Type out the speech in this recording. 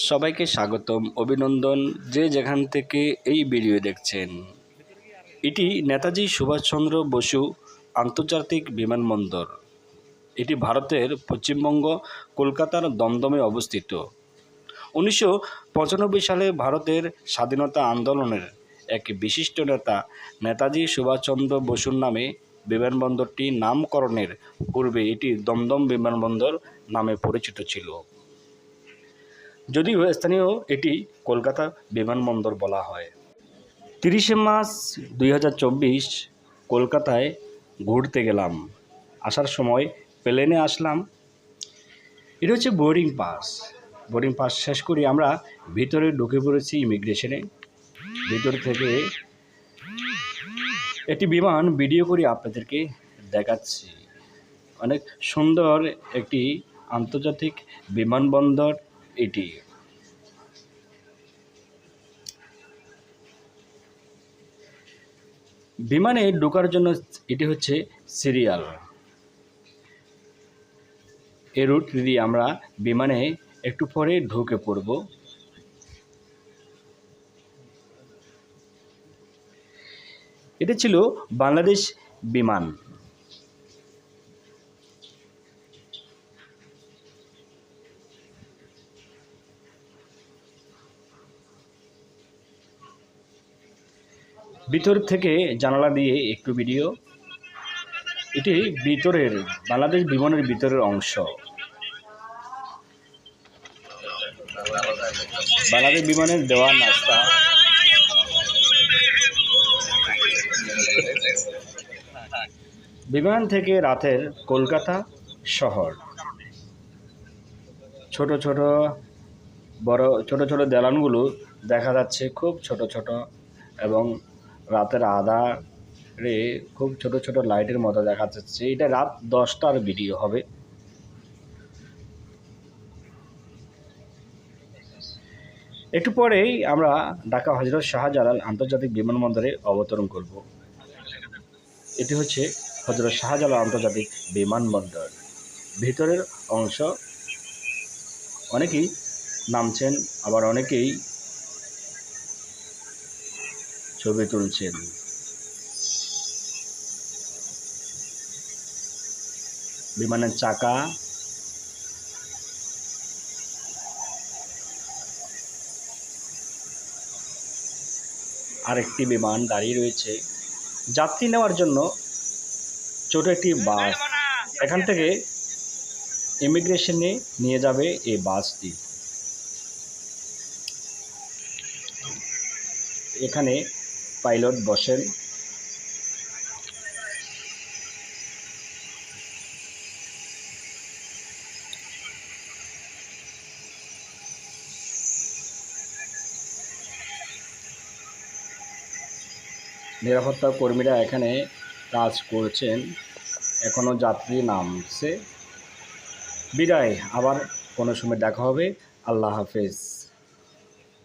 সবাইকে স্বাগতম, অভিনন্দন, যে যেখান থেকে এই ভিডিও দেখছেন। এটি নেতাজি সুভাষচন্দ্র বসু আন্তর্জাতিক বিমানবন্দর। এটি ভারতের পশ্চিমবঙ্গ, কলকাতার দমদমে অবস্থিত। উনিশশো পঁচানব্বই সালে ভারতের স্বাধীনতা আন্দোলনের এক বিশিষ্ট নেতা নেতাজি সুভাষচন্দ্র বসুর নামে বিমানবন্দরটি নামকরণের পূর্বে এটি দমদম বিমানবন্দর নামে পরিচিত ছিল। যদিও স্থানীয় এটি কলকাতা বিমানবন্দর বলা হয়। তিরিশে মার্চ দুই কলকাতায় ঘুরতে গেলাম। আসার সময় প্লেনে আসলাম। এটা হচ্ছে বোর্ডিং পাস। বোর্ডিং পাস শেষ করে আমরা ভিতরে ঢুকে পড়েছি ইমিগ্রেশনে। ভিতর থেকে একটি বিমান ভিডিও করে আপনাদেরকে দেখাচ্ছি। অনেক সুন্দর একটি আন্তর্জাতিক বিমানবন্দর। এটি। বিমানে ঢোকার জন্য এটি হচ্ছে সিরিয়াল। এই রুট দিয়ে আমরা বিমানে একটু পরে ঢুকে পড়ব। এটা ছিল বাংলাদেশ বিমান। ভিতর থেকে জানালা দিয়ে একটু ভিডিও। এটি ভিতরের, বাংলাদেশ বিমানের ভিতরের অংশ। বাংলাদেশ বিমানের দেওয়া নাস্তা বিমান থেকে রাতের কলকাতা শহর। ছোট ছোট, বড়, ছোট ছোট দেলানগুলো দেখা যাচ্ছে খুব ছোট ছোট এবং রাতের আধারে খুব ছোট ছোট লাইটের মতো দেখা যাচ্ছে এটা রাত দশটার ভিডিও হবে। একটু পরেই আমরা ঢাকা হজরত শাহজালাল আন্তর্জাতিক বিমানবন্দরে অবতরণ করব। এটি হচ্ছে হজরত শাহজালাল আন্তর্জাতিক বিমানবন্দর। ভিতরের অংশ অনেকেই নামছেন, আবার অনেকেই ছবি তুলছেন। বিমানের চাকা। আরেকটি বিমান দাঁড়িয়ে রয়েছে। যাত্রী নেওয়ার জন্য ছোট একটি বাস এখান থেকে ইমিগ্রেশনে নিয়ে যাবে এই বাসটি। এখানে পাইলট বসেন। নিরাপত্তা কর্মীরা এখানে কাজ করছেন। এখনও যাত্রী নামছে। বিদায়, আবার কোনো সময় দেখা হবে। আল্লাহ হাফেজ।